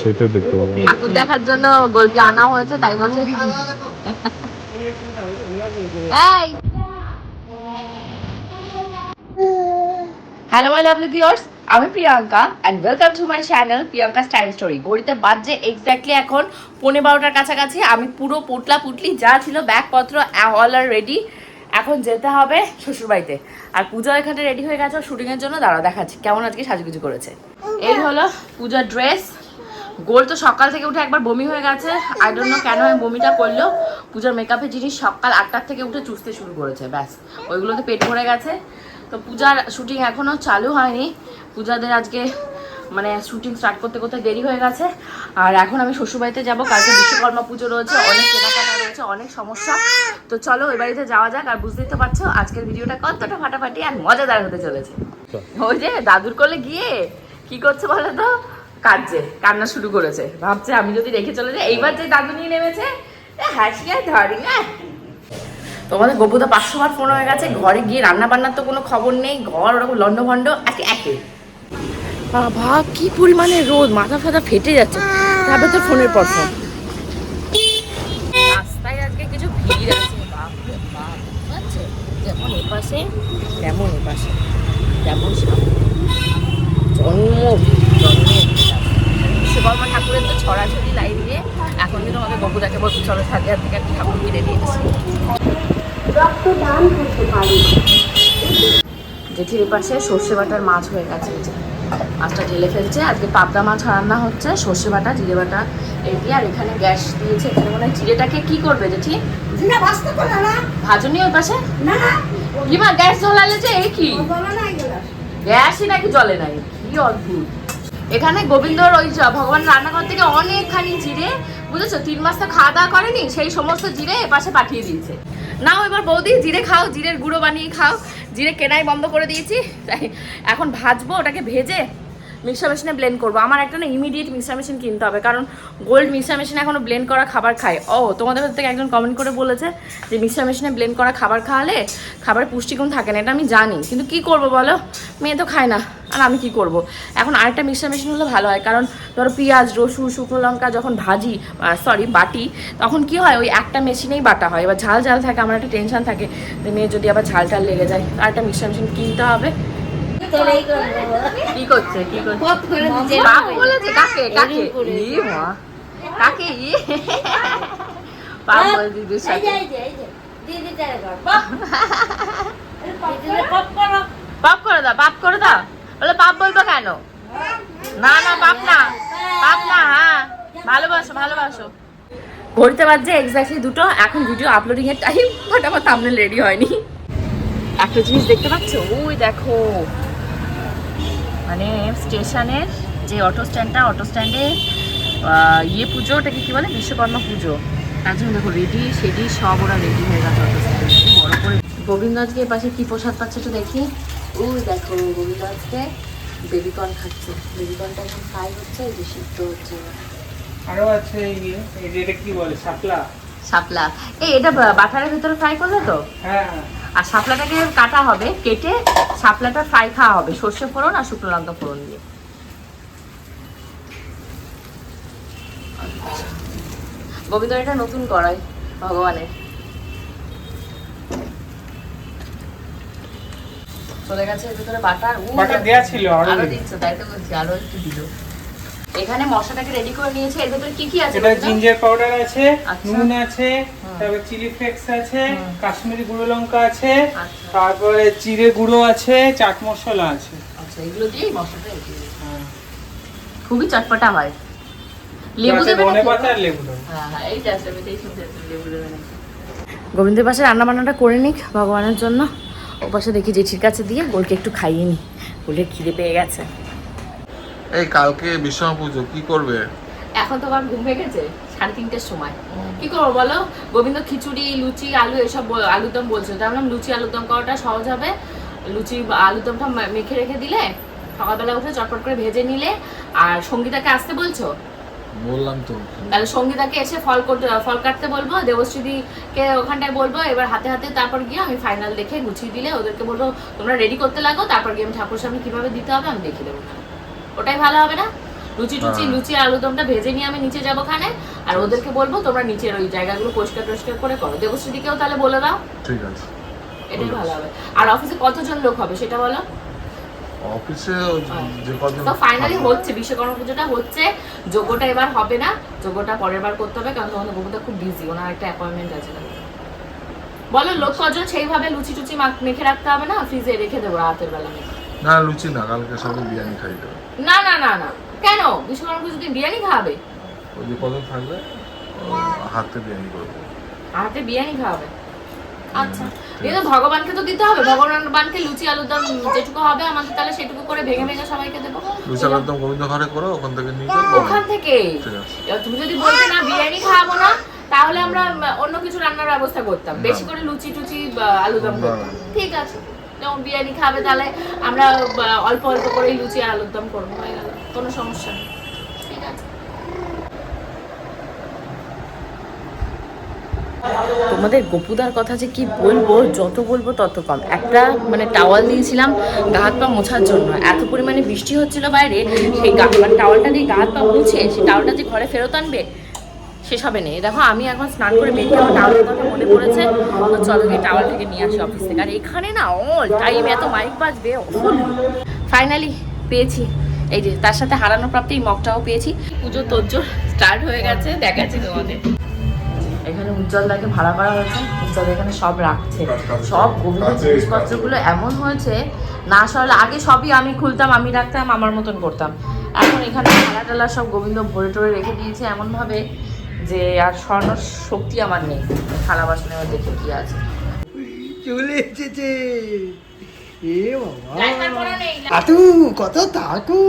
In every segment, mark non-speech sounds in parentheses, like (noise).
সেটা দেখতে পাবো। দেখার জন্য গোলকে আনা হয়েছে তাই বলছে। হ্যালো মাই লাভলি ভিউয়ার্স আমি Priyanka and welcome to my channel Priyanka style story ঘড়িতে বাজছে এক্স্যাক্টলি এখন পৌনে বারোটার কাছাকাছি। আমি পুরো পুটলা পুটলি যা ছিল ব্যাগপত্র অল আর রেডি এখন যেতে হবে শ্বশুরবাড়িতে। আর পূজা এখানে রেডি হয়ে গেছে শুটিংয়ের জন্য। দাঁড়া দেখাচ্ছি। কেমন আজকে সাজুগুজু করেছে। এই হলো পূজার ড্রেস গোল তো সকাল থেকে উঠে একবার বমি হয়ে গেছে। আই ডোন্ট নো কেন আমি বমিটা করল। পূজার মেকআপের জিনিস সকাল আটটার থেকে উঠে চুষতে শুরু করেছে ব্যাস। ওইগুলোতে পেট ভরে গেছে। তো পূজার শুটিং এখনও চালু হয়নি। পূজাদের আজকে মানে শুটিং স্টার্ট করতে করতে দেরি হয়ে গেছে। আর এখন আমি শ্বশুরবাড়িতে যাব। কালকে বিশ্বকর্মা পুজো রয়েছে অনেক কেনাকাটা রয়েছে অনেক সমস্যা। তো চলো ওই বাড়িতে যাওয়া যাক। আর বুঝতেই তো পারছ আজকের ভিডিওটা কতটা ফাটাফাটি আর মজাদার হতে চলেছে। ওই যে দাদুর কোলে গিয়ে কি করছে বলো তো? কাঁদছে কান্না শুরু করেছে। ভাবছে আমি যদি রেখে চলে যাই এইবার যে দাদু নিয়ে নেমেছে এ হাসিয়ে ধরি না। তোমাদের গপুদা পাঁচশো বার ফোন হয়ে গেছে ঘরে গিয়ে রান্না বান্নার তো কোনো খবর নেই ঘর ওরকম লন্ডভন্ড একে একে। বাবা কি পরিমাণে রোদ মাথা ফাথা ফেটে যাচ্ছে। তারপরে তো ফোনের পর ফোন রাস্তায় আজকে কিছু ভিড় আছে বাপ। যেমন এপাশে তেমন এপাশে তেমন সামনে। জন্ম বিশ্বকর্মা ঠাকুরের তো ছড়াছড়ি লাইন দিয়ে এখন কিন্তু আমাদের বকুদাকে বলছি চলো হাত থেকে একটা ঠাকুর কিনে নিয়ে এসেছি। জেঠির পাশে সর্ষে বাটার মাছ হয়ে গেছে যে। মাছটা ঢেলে ফেলছে। আজকে পাবদা মাছ রান্না হচ্ছে সর্ষে বাটা জিরে বাটা দিয়ে। আর এখানে গ্যাস দিয়েছে। এখানে মনে হয় জিরেটাকে কি করবে জেঠি? ভাজনি ওই পাশে? না। কিমা গ্যাস জ্বলালে যে এই কি? বলা নাই গেল গ্যাসই নাকি জলে নাই কি অদ্ভুত। এখানে গোবিন্দর ওই ভগবান রান্নাঘর থেকে অনেকখানি জিরে, বুঝেছ? তিন মাস তো খাওয়া দাওয়া করেনি, সেই সমস্ত জিরে এপাশে পাঠিয়ে দিয়েছে। নাও এবার বৌদি, জিরে খাও, জিরের গুঁড়ো বানিয়ে খাও, জিরে কেনাই বন্ধ করে দিয়েছি। এখন ভাজবো, ওটাকে ভেজে মিক্সার মেশিনে ব্লেন্ড করব। আমার একটা না ইমিডিয়েট মিক্সার মেশিন কিনতে হবে, কারণ গোল্ড মিক্সার মেশিনে এখনও ব্লেন্ড করা খাবার খায়। ও, তোমাদের থেকে একজন কমেন্ট করে বলেছে যে মিক্সার মেশিনে ব্লেন্ড করা খাবার খাওয়ালে খাবার পুষ্টিগুণ থাকে না, এটা আমি জানি। কিন্তু কি করব বলো? মেয়ে তো খায় না, আর আমি কি করব? এখন আরেকটা মিক্সার মেশিন হলে ভালো হয়, কারণ ধরো পেঁয়াজ, রসুন, শুকনো লঙ্কা যখন ভাজি সরি বাটি, তখন কি হয়, ওই একটা মেশিনেই বাটা হয়। এবার ঝাল ঝাল থাকে, আমার একটা টেনশন থাকে যে মেয়ে যদি আবার ঝাল টাল লেগে যায়, আরেকটা মিক্সার মেশিন কিনতে হবে। কি করছে কি করছে? পথ করে দিতে বাপ বলেছে কাকে কাকে? ই মা কাকে ই? বাপ বলে দিদির সাথে যে এই যে এই যে দিদি তারে কর পপ দিদি পপ করো। পাপ করে দাও পাপ করে দাও। বলে পাপ বলব কেন? না না পাপ না। পাপ না হ্যাঁ। ভালোবাসো ভালোবাসো। ঘড়িতে বাজছে এক্স্যাক্টলি দুটো। এখন ভিডিও আপলোডিং এর টাইম বাট আমার থামনেল রেডি হয়নি। একটা জিনিস দেখতে পাচ্ছ? ওই দেখো। মানে স্টেশনের যে অটো স্ট্যান্ডটা অটো স্ট্যান্ডে ইয়ে পুজো ওটাকে কি বলে? বিশ্বকর্মা পুজো। তার জন্য দেখো রেডি সেডি সব ওরা রেডি হয়ে গেছে অটো স্ট্যান্ডে বড় করে গোবিন্দ আজকে পাশে কী প্রসাদ পাচ্ছে একটু দেখি। ও দেখো গোবিন্দ আজকে বেবিকর্ন খাচ্ছে। বেবিকর্নটা এখন ফ্রাই হচ্ছে এই যে সিদ্ধ হচ্ছে। আরও আছে ইয়ে এই যে এটা কি বলে শাপলা? শাপলা। এই এটা বাটারের ভিতরে ফ্রাই করলে তো? হ্যাঁ। আর শাপলাটাকে কাটা হবে কেটে শাপলাটা ফ্রাই খাওয়া হবে সর্ষে ফোড়ন আর শুকনো লঙ্কা ফোড়ন দিয়ে। গোবিন্দ এটা নতুন করাই ভগবানের চলে গেছে এর ভিতরে বাটার বাটার দেয়া ছিল আরও দিচ্ছে তাই তো বলছি আরও একটু দিল এখানে মশলাটাকে রেডি করে নিয়েছে এর ভিতরে কি কি আছে এটা জিঞ্জার পাউডার আছে আচ্ছা। নুন আছে। তারপর চিলি ফ্লেক্স আছে কাশ্মীরি গুঁড়ো লঙ্কা আছে আচ্ছা। তারপরে জিরে গুঁড়ো আছে চাট মশলা আছে। আচ্ছা এগুলো দিয়েই মশলাটা হ্যাঁ। খুবই চটপটা হয়। লেবু? পাতা আর লেবু হ্যাঁ হ্যাঁ এই শুনতে লেবু গোবিন্দের পাশে রান্না বান্নাটা করে নিক ভগবানের জন্য। ও পাশে দেখি জেঠির কাছে দিয়ে গোলকে একটু খাইয়ে নি। গোলের খিদে পেয়ে গেছে। এই কালকে বিশ্বকর্মা পুজো কি করবে? এখন তো আমার ঘুম ভেঙে গেছে সাড়ে তিনটের সময়। কি করব বলো? গোবিন্দ খিচুড়ি লুচি আলু এসব বল- আলুর দম বলছে তো ভাবলাম লুচি আলুর দম করাটা সহজ হবে। লুচি বা আলুর দমটা মেখে রেখে দিলে সকালবেলা উঠে চটপট করে ভেজে নিলে আর সঙ্গীতাকে আসতে বলছো? বললাম তো। তাহলে সঙ্গীতাকে এসে ফল করতে ফল কাটতে বলব। দেবশ্রীদিকে ওখানটায় বলব। এবার হাতে হাতে তারপর গিয়ে আমি ফাইনাল দেখে গুছিয়ে দিলে ওদেরকে বলব তোমরা রেডি করতে লাগো তারপর গিয়ে আমি ঠাকুর সামনে কীভাবে দিতে হবে আমি দেখিয়ে দেবো। ওটাই ভালো হবে না? লুচি টুচি হ্যাঁ। লুচি আলুদমটা ভেজে নিয়ে আমি নিচে যাব খানে। আর ওদেরকে বলব তোমরা নিচের ওই জায়গাগুলো পরিষ্কার টরিষ্কার করে করো। দেবশ্রীদিকেও তাহলে বলে দাও। ঠিক আছে। এটাই ভালো হবে। আর অফিসে কতজন লোক হবে সেটা বলো? অফিসে যে কজন তো ফাইনালি হচ্ছে বিশ্বকর্মা পুজোটা হচ্ছে। যোগ্যটা এবার হবে না। যোগ্যটা পরের বার করতে হবে কারণ তোমাদের বকুদা খুব বিজি ওনার একটা অ্যাপয়েন্টমেন্ট আছে। বলো লোক কজন? সেইভাবে লুচি টুচি মাখ- মেখে রাখতে হবে না? ফ্রিজে রেখে দেবো রাতের বেলা মেখে। না লুচি না কালকে সবাই বিরিয়ানি খাই না না না না। কেন? বিশ্বকর্মা পুজোতে বিরিয়ানি খাওয়াবে? ওই যে কজন থাকবে হাতে বিরিয়ানি করব। হাতে বিরিয়ানি খাওয়াবে? আচ্ছা। কিন্তু ভগবানকে তো দিতে হবে। ভগবানকে লুচি আলুর দম যেটুকু হবে আমাদের তাহলে সেটুকু করে ভেঙে ভেঙে সবাইকে দেবো। লুচি একদম গোবিন্দ ঘরে করো ওখান থেকে নিয়ে ওখান থেকে? তুমি যদি বলতে না বিরিয়ানি খাওয়াবো না তাহলে আমরা অন্য কিছু রান্নার ব্যবস্থা করতাম। বেশি করে লুচি টুচি বা আলুদম না, করতাম। ঠিক আছে। বিরিয়ানি খাবে তাহলে আমরা অল্প অল্প করেই লুচি আলুর দম করব। হয়ে গেল। কোনো সমস্যা নেই। তোমাদের গপুদার কথা যে কি বলব, যত বলব তত কম। একটা মানে টাওয়াল দিয়েছিলাম গা হাত পা মোছার জন্য। এত পরিমাণে বৃষ্টি হচ্ছিল বাইরে, সেই মানে টাওয়ালটা দিয়ে গা হাত পা মুছে, সেই টাওয়ালটা যে ঘরে ফেরত আনবে, শেষ হবে নেই দেখো, আমি এখন স্নান করে বেরিয়ে আমার টাওয়ালের কথা মনে পড়েছে, তো চলো গিয়ে টাওয়াল থেকে নিয়ে আসি অফিস থেকে। আর এখানে না অল টাইম এত মাইক বাজবে ফাইনালি পেয়েছি। এই যে তার সাথে হারানো প্রাপ্তি এই মগটাও পেয়েছি। পুজো তোজ্জোর স্টার্ট হয়ে গেছে দেখাচ্ছি তোমাদের। এখানে উজ্জ্বলদাকে ভাড়া করা হয়েছে উজ্জ্বল এখানে সব রাখছে। সব গোবিন্দ জিনিসপত্রগুলো এমন হয়েছে না সরলে আগে সবই আমি খুলতাম আমি রাখতাম আমার মতন করতাম। এখন এখানে থালা টালা সব গোবিন্দ ভরে টরে রেখে দিয়েছে এমনভাবে যে আর স্বর্ণ শক্তি আমার নেই। থালা বাসনে দেখে কি আছে। চলে এসেছে। এ বাবা। লাইটার পরা নেই আতু কত তাকু।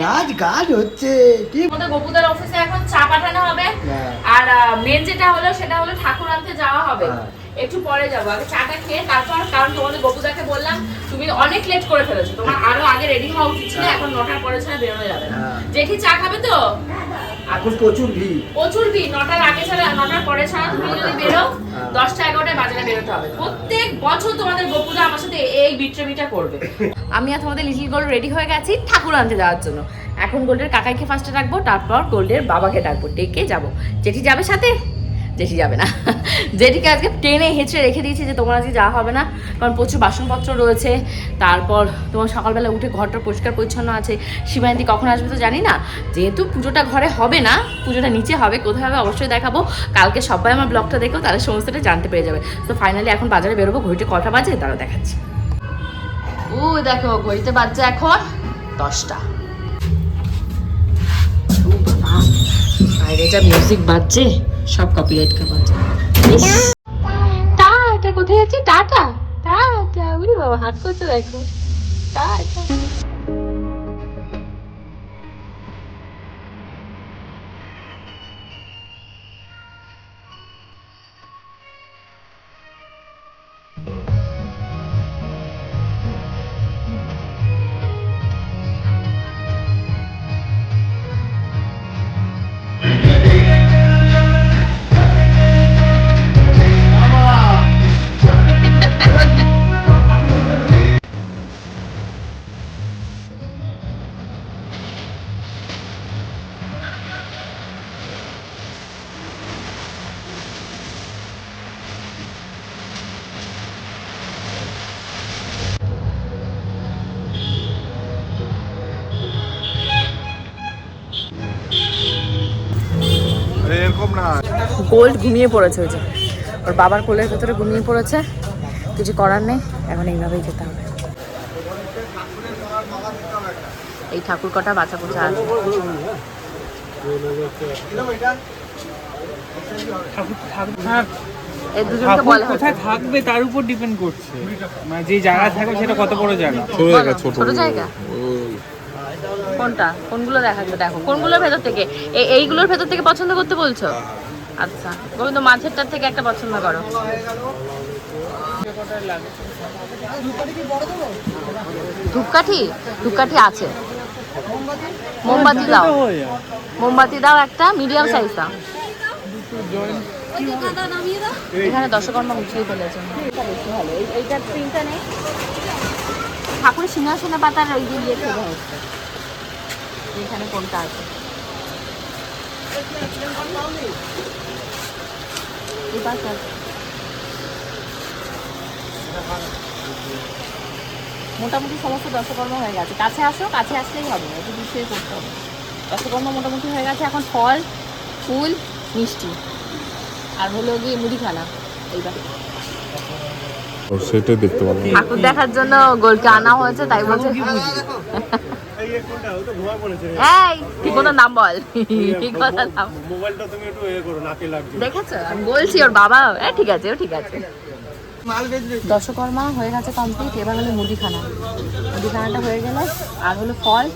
নাচ গান হচ্ছে কি আমাদের গোপুদার অফিসে এখন চা পাঠানো হবে। হ্যাঁ। আর মেন যেটা হলো সেটা হলো ঠাকুর আনতে যাওয়া হবে। হ্যাঁ। একটু পরে যাব আগে চাটা খেয়ে তারপর কারণ তোমাদের গোপুদাকে বললাম তুমি অনেক লেট করে ফেলেছো। তোমার আরও আগে রেডি হওয়া উচিত ছিল এখন নটার পরে ছাড়া বেরোনো যাবে না। হ্যাঁ। জেঠি চা খাবে তো? এখন প্রচুর ভিড়। প্রচুর ভিড় নটার আগে ছাড়া নটার পরে ছাড়া তুমি যদি বেরো হ্যাঁ। দশটা এগারোটায় বাজারে বেরোতে হবে। প্রত্যেক বছর তোমাদের গোপুদা আমার সাথে এই বিট্রেমিটা করবে। আমি আর তোমাদের লিটিল গোল্ড রেডি হয়ে গেছি ঠাকুর আনতে যাওয়ার জন্য। এখন গোল্ডের কাকাইকে ফার্স্টে ডাকবো তারপর গোল্ডের বাবাকে ডাকবো ডেকে যাব। জেঠি যাবে সাথে? জেঠি যাবে না। জেঠিকে আজকে টেনে হেঁচড়ে রেখে দিয়েছি যে তোমার আজকে যাওয়া হবে না, কারণ প্রচুর বাসনপত্র রয়েছে। তারপর তোমার সকালবেলা উঠে ঘরটা পরিষ্কার পরিচ্ছন্ন আছে। সীমান্তি কখন আসবে তো জানি না। যেহেতু পুজোটা ঘরে হবে না, পুজোটা নিচে হবে, কোথায় হবে অবশ্যই দেখাবো। কালকে সবাই আমার ব্লগটা দেখো, তাহলে সমস্তটা জানতে পেরে যাবে। তো ফাইনালি এখন বাজারে বেরোবো, ঘড়িতে কটা বাজে? তারা দেখাচ্ছি। ও দেখো, ঘড়িতে বাজছে এখন দশটা। বাইরে যা মিউজিক বাজছে, সব কপিরাইট খাবার টাটা কোথায় যাচ্ছে? টাটা? টাটা, উরি বাবা, হাত করছে দেখো। টাটা। এরকম না। গোল্ড ঘুমিয়ে পড়েছে ওই যে। ওর বাবার কোলের ভেতরে ঘুমিয়ে পড়েছে। কিছু করার নেই এখন এইভাবেই যেতে হবে। এই ঠাকুর কটা বাচ্চা কোচা আছে। কোথায় থাকবে তার উপর ডিপেন্ড করছে। মানে যে জায়গা থাকবে সেটা কত বড় জায়গা? ছোট জায়গা ছোট। জায়গা? কোনটা? কোনগুলো দেখাচ্ছে? দেখো, কোনগুলোর ভেতর থেকে? এই এইগুলোর ভেতর থেকে পছন্দ করতে বলছো? আচ্ছা গোবিন্দ মাঝেরটার থেকে একটা পছন্দ করো। ধূপকাঠি? ধূপকাঠি আছে। মোমবাতি দাও। মোমবাতি দাও একটা মিডিয়াম সাইজ দাও। এখানে দশকর্মা গুছিয়ে ফেলেছে। ঠাকুরের সিংহাসনে পাতার ওই যে ইয়ে থেকে হচ্ছে এখানে কোনটা আছে। মোটামুটি সমস্ত দশকর্ম হয়ে গেছে। কাছে আসো কাছে আসলেই হবে। একটু বিষয়ে করতে হবে। দশকর্ম মোটামুটি হয়ে গেছে। এখন ফল ফুল মিষ্টি। আর হলো গিয়ে মুদিখানা। এইবার। সেটাই দেখতে পাবো ঠাকুর দেখার জন্য গোলকে আনা হয়েছে তাই বলছে। কি নাম বল? কি কথা নাম? মোবাইলটা তুমি একটু এ করো নাকে লাগবে দেখেছ? আমি বলছি ওর বাবা। ঠিক আছে ও ঠিক আছে। দশকর্মা হয়ে গেছে কমপ্লিট এবার হলো মুদিখানা। মুদিখানাটা হয়ে গেলে আর হলো ফল।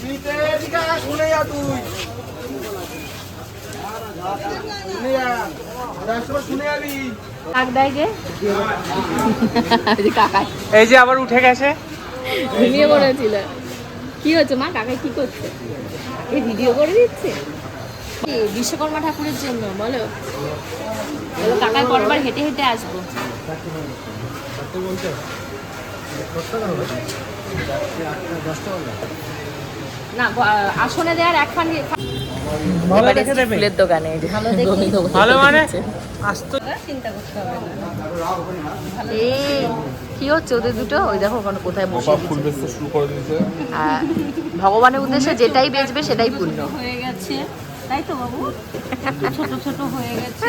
(laughs) এই যে আবার উঠে গেছে। ঘুমিয়ে পড়েছিল। কি হয়েছে মা? কাকাই কি করছে? এ ভিডিও করে দিচ্ছে? বিশ্বকর্মা ঠাকুরের জন্য, বলো? কাকায় পরবার হেঁটে হেঁটে আসব। না আসনে দেওয়ার এক ফান্ডি ভালো ফুলের দোকানে ভালো মানে কি হচ্ছে ওদের দুটো? ওই দেখো ওখানে কোথায় বসে ফুল বেচতে শুরু করে দিয়েছে। ভগবানের উদ্দেশ্যে যেটাই বেচবে সেটাই পূর্ণ। হয়ে গেছে। তাই তো বাবু? ছোট ছোট হয়ে গেছে।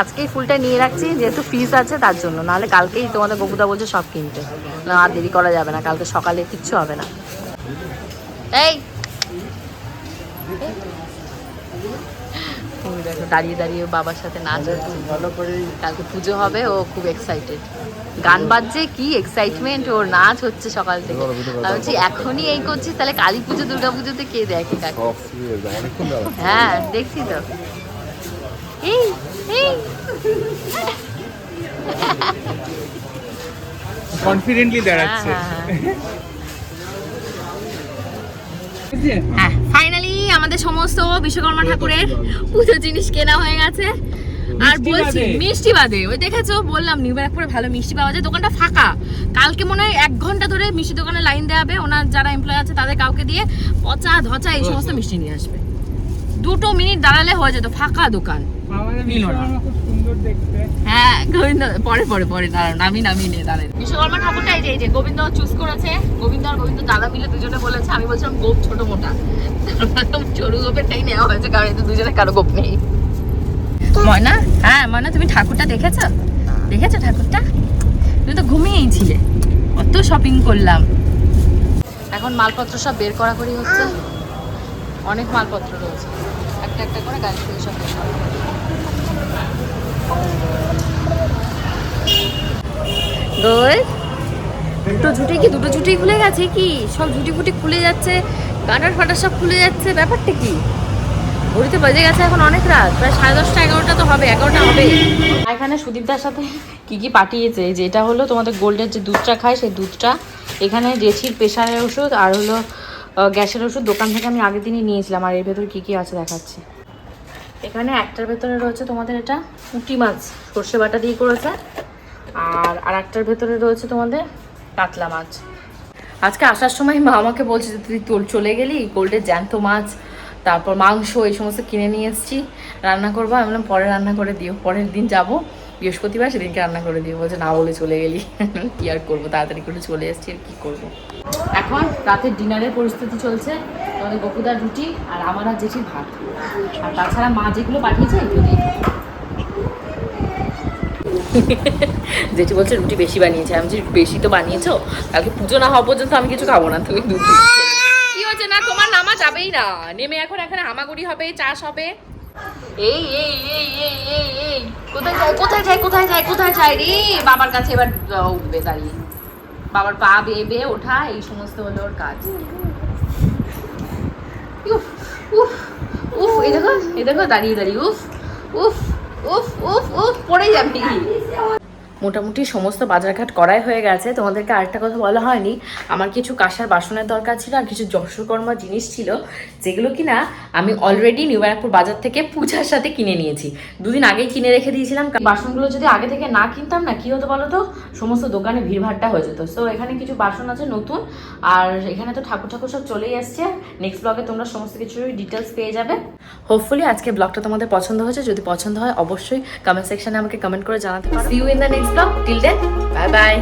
আজকে ফুলটা নিয়ে রাখছি যেহেতু ফিস আছে তার জন্য। নাহলে কালকেই তোমাদের বকুদা বলছে সব কিনতে। না আর দেরি করা যাবে না কালকে সকালে কিচ্ছু হবে না। এই ওই দেখো দাঁড়িয়ে দাঁড়িয়ে বাবার সাথে নাচ হচ্ছে। কালকে পুজো হবে ও খুব এক্সাইটেড গান বাজছে কি এক্সাইটমেন্ট ওর নাচ হচ্ছে সকাল থেকে। আমি বলছি এখনই এই করছিস তাহলে কালী পুজো দুর্গা পুজোতে কে দেখে কাকে? হ্যাঁ দেখছি তো। এই এই। কনফিডেন্টলি দাঁড়াচ্ছে। হ্যাঁ ফাইনালি আমাদের সমস্ত বিশ্বকর্মা ঠাকুরের পুজো জিনিস কেনা হয়ে গেছে। আর বলছি মিষ্টি বাদে। ওই দেখেছ? বললাম নিউ ব্যারাকপুরে ভালো মিষ্টি পাওয়া যায়। দোকানটা ফাঁকা। কালকে মনে হয় এক ঘণ্টা ধরে মিষ্টি দোকানে লাইন দেওয়া হবে। ওনার যারা এমপ্লয় আছে তাদের কাউকে দিয়ে পচা ধচা এই সমস্ত মিষ্টি নিয়ে আসবে। দুটো মিনিট দাঁড়ালে হয়ে যেত। ফাঁকা দোকান। আমাদের নিল না। হ্যাঁ গোবিন্দ পরে পরে পরে দাঁড়ান আমি নামিয়ে নিয়ে দাঁড়ান বিশ্বকর্মা ঠাকুরটা এই যে এই যে গোবিন্দ চুজ করেছে। গোবিন্দ আর গোবিন্দ দাদা মিলে দুজনে বলেছে আমি বলছিলাম গোপ ছোট মোটা। সরু গোপেরটাই নেওয়া হয়েছে কারণ এতে দুজনে কারও গোপ নেই। ময়না হ্যাঁ ময়না তুমি ঠাকুরটা দেখেছ? দেখেছ ঠাকুরটা? তুমি তো ঘুমিয়েই ছিলে। কত শপিং করলাম। এখন মালপত্র সব বের করা করি হচ্ছে। অনেক মালপত্র রয়েছে। একটা একটা করে গাড়ি সব বের করা। গোল। দুটো ঝুটি কি? দুটো ঝুটি খুলে গেছে কি? সব ঝুটি ফুটি খুলে যাচ্ছে, গাটার ফাটার সব খুলে যাচ্ছে, ব্যাপারটা কি? ঘড়িতে বাজে গেছে এখন অনেক রাত, প্রায় সাড়ে দশটা, এগারোটা তো হবে, এগারোটা হবে। এখানে সুদীপদার সাথে কি কি পাঠিয়েছে? যে এটা হলো তোমাদের গোল্ডের যে দুধটা খায়, সেই দুধটা। এখানে জেছির প্রেশারের ওষুধ আর হলো গ্যাসের ওষুধ দোকান থেকে আমি আগের দিনই নিয়েছিলাম আর এর ভেতর কি কি আছে দেখাচ্ছি। এখানে একটার ভেতরে রয়েছে তোমাদের এটা পুঁটি মাছ, সর্ষে বাটা দিয়ে করেছে। আর আর একটার ভেতরে রয়েছে তোমাদের কাতলা মাছ। আজকে আসার সময় মা আমাকে বলছে যে, তুই তোর চলে গেলি? গোল্ডের জ্যান্ত মাছ, তারপর মাংস, এই সমস্ত কিনে নিয়ে এসেছি। রান্না করব। আমি বললাম, পরে রান্না করে দিও, পরের দিন যাব। বৃহস্পতিবার সেদিনকে রান্না করে দিও। বলছে, না বলে চলে গেলি। (laughs) কি আর করব? তাড়াতাড়ি করে চলে এসেছি, আর কি করব? এখন রাতের ডিনারের পরিস্থিতি চলছে। আমাদের বকুদার রুটি আর আমার আর জেঠির ভাত। আর তাছাড়া মা যেগুলো পাঠিয়েছে এগুলো (laughs) জেঠি বলছে রুটি বেশি বানিয়েছে। আমি বলছি, বেশি তো বানিয়েছো? কালকে পুজো না হওয়া পর্যন্ত আমি কিছু খাব না তুমি দুধ কি হচ্ছে না? তোমার নামা যাবেই না। নেমে এখন এখানে হামাগুড়ি হবে চাষ হবে। এই এই এই এই এই এই। কোথায় যায় কোথায় যায় কোথায় যায় কোথায় যায় রে? বাবার কাছে এবার উঠবে দাঁড়িয়ে। বাবার পা বেয়ে বেয়ে ওঠা এই সমস্ত হলো ওর কাজ। উফ উফ, এই দেখো এই দেখো দাঁড়িয়ে দাঁড়িয়ে, উফ উফ উফ উফ উফ, পড়ে যাবি। মোটামুটি সমস্ত বাজারঘাট করাই হয়ে গেছে। তোমাদেরকে আরেকটা কথা বলা হয়নি। আমার কিছু কাঁসার বাসনের দরকার ছিল আর কিছু যশোকর্মা জিনিস ছিল যেগুলো কিনা আমি অলরেডি নিউ ব্যারাকপুর বাজার থেকে পূজার সাথে কিনে নিয়েছি। দুদিন আগেই কিনে রেখে দিয়েছিলাম বাসনগুলো যদি আগে থেকে না কিনতাম না কি হতো বলো তো সমস্ত দোকানে ভিড়ভাড়টা হয়ে যেত। সো এখানে কিছু বাসন আছে নতুন আর এখানে তো ঠাকুর ঠাকুর সব চলেই আসছে নেক্সট ব্লগে তোমরা সমস্ত কিছুর ডিটেলস পেয়ে যাবে। হোপফুলি আজকে ব্লগটা তোমাদের পছন্দ হয়েছে। যদি পছন্দ হয় অবশ্যই কমেন্ট সেকশনে আমাকে কমেন্ট করে জানাতে পারো। You in the next vlog kỳ đến bye bye